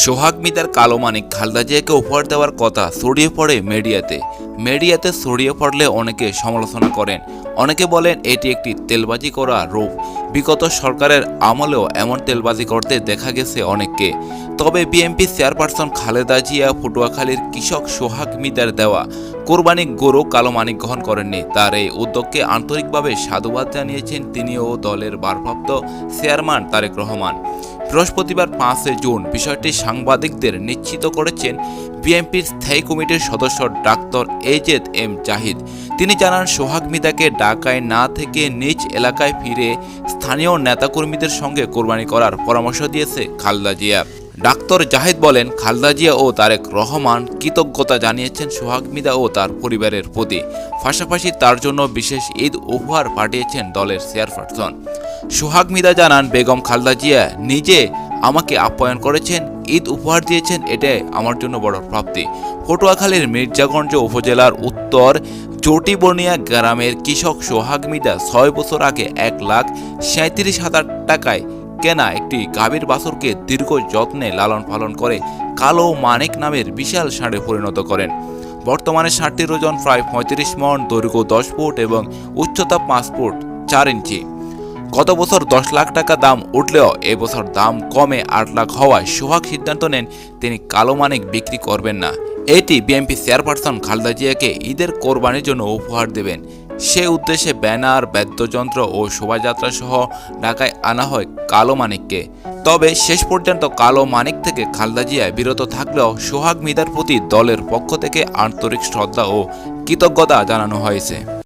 সোহাগ মিতার কালো মানিক খালদা জিয়াকে উপহার দেওয়ার কথা ছড়িয়ে পড়ে মিডিয়াতে। মিডিয়াতে ছড়িয়ে পড়লে অনেকে সমালোচনা করেন। অনেকে বলেন এটি একটি তেলবাজি করা রূপ। বিগত সরকারের আমলেও এমন তেলবাজি করতে দেখা গেছে অনেককে। তবে বিএনপি চেয়ারপারসন খালেদা জিয়া, পটুয়াখালীর কৃষক সোহাগ মিতার দেওয়া কোরবানি গরু কালো মানিক গ্রহণ করেননি। তার এই উদ্যোগকে আন্তরিকভাবে সাধুবাদ জানিয়েছেন তিনিও দলের ভারপ্রাপ্ত চেয়ারম্যান তারেক রহমান। বৃহস্পতিবার পাঁচই জুন বিষয়টি সাংবাদিকদের নিশ্চিত করেছেন বিএনপির স্থায়ী কমিটির সদস্য ডাক্তার এজেদ এম জাহিদ। তিনি জানান, সোহাগ মিতাকে ঢাকায় না থেকে নিজ এলাকায় ফিরে স্থানীয় নেতাকর্মীদের সঙ্গে কোরবানি করার পরামর্শ দিয়েছে খালদা জিয়া। ডাক্তার জাহিদ বলেন, খালদা জিয়া ও তারেক রহমান কৃতজ্ঞতা জানিয়েছেন সোহাগ মিদা ও তার পরিবারের প্রতি। পাশাপাশি তার জন্য বিশেষ ঈদ উপহার পাঠিয়েছেন দলের চেয়ারপারসন। সোহাগ মিদা জানান, বেগম খালদা জিয়া নিজে আমাকে আপ্যায়ন করেছেন, ঈদ উপহার দিয়েছেন, এটাই আমার জন্য বড় প্রাপ্তি। পটুয়াখালীর মির্জাগঞ্জ উপজেলার উত্তর চটিবর্ণিয়া গ্রামের কৃষক সোহাগ মিদা ছয় বছর আগে এক লাখ সাঁত্রিশ হাজার টাকায় কেনা একটি গাভীর বাছুরকে দীর্ঘ যত্নে লালন পালন করে কালো মানিক নামের বিশাল ষাঁড়ে পরিণত করেন। বর্তমানে ষাঁড়টির ওজন প্রায় পঁয়ত্রিশ মন, দৈর্ঘ্য দশ ফুট এবং উচ্চতা পাঁচ ফুট চার ইঞ্চি। গত বছর দশ লাখ টাকা দাম উঠলেও এবছর দাম কমে আট লাখ হওয়ায় সোহাগ সিদ্ধান্ত নেন তিনি কালো মানিক বিক্রি করবেন না। এটি বিএনপি চেয়ারপারসন খালদা জিয়াকে ঈদের কোরবানির জন্য উপহার দেবেন। সে উদ্দেশ্যে ব্যানার, বাদ্যযন্ত্র ও শোভাযাত্রা সহ ঢাকায় আনা হয় কালো মানিককে। তবে শেষ পর্যন্ত কালো মানিক থেকে খালদা জিয়া বিরত থাকলেও সোহাগ মিদার প্রতি দলের পক্ষ থেকে আন্তরিক শ্রদ্ধা ও কৃতজ্ঞতা জানানো হয়েছে।